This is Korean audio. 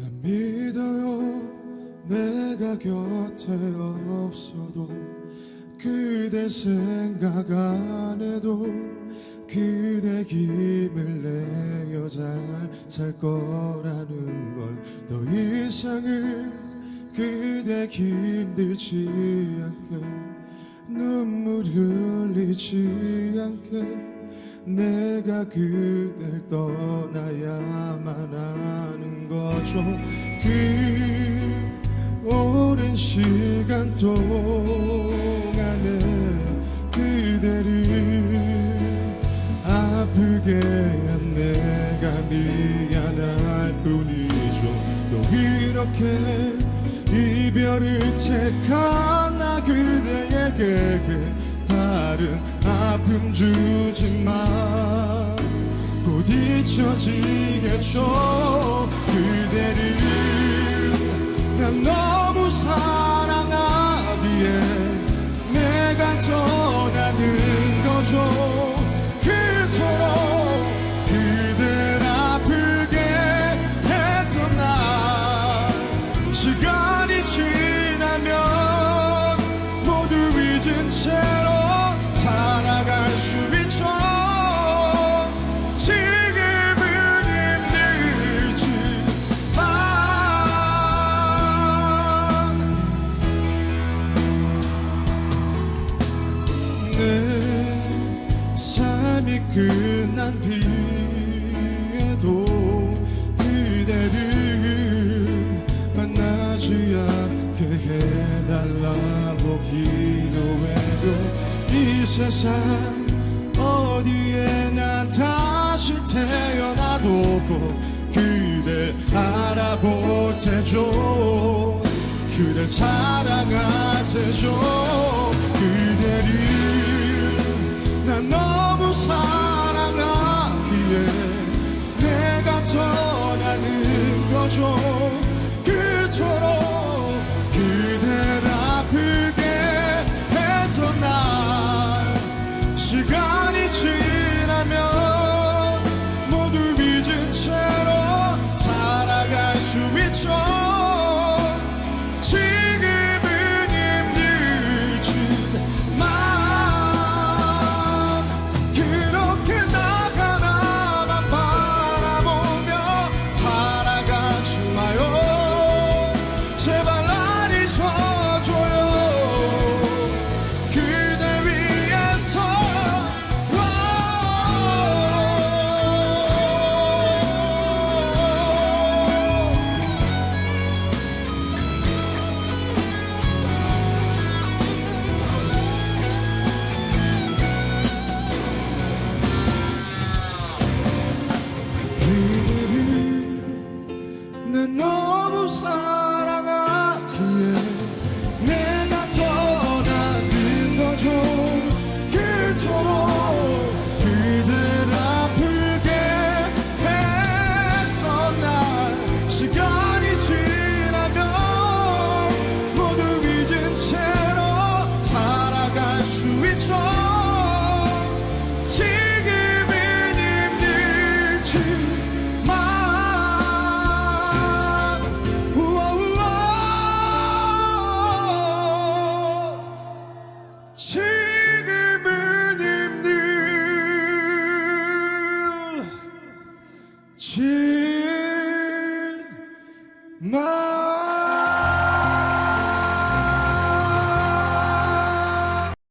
난 믿어요. 내가 곁에 없어도 그대 생각 안 해도 그대 힘을 내어 잘살 거라는 걸 더 이상은 그대 힘들지 않게 눈물 흘리지 않게 내가 그댈 떠나야만 하는 거죠. 그 오랜 시간 동안에 그대를 아프게 한 내가 미안할 뿐이죠. 또 이렇게 이별을 택한 나 그대에게 다른 아픔 주지만 곧 잊혀지겠죠 그대를 난 너무 사랑하기에 내가 떠나는 거죠. 그토록 그댈 아프게 했던 날 시간 끝난 뒤에도 그대를 만나지 않게 해달라고 기도해도 이 세상 어디에 난 다시 태어나도 꼭 그댈 알아볼 테죠 그댈 사랑할 테죠 그대를 떠 사랑하기에 내가 떠나는 거죠. 그토록 그댈 아프게 했던 날 시간이 지나면 모두 잊은 채로 살아갈 수 있죠 힘들지만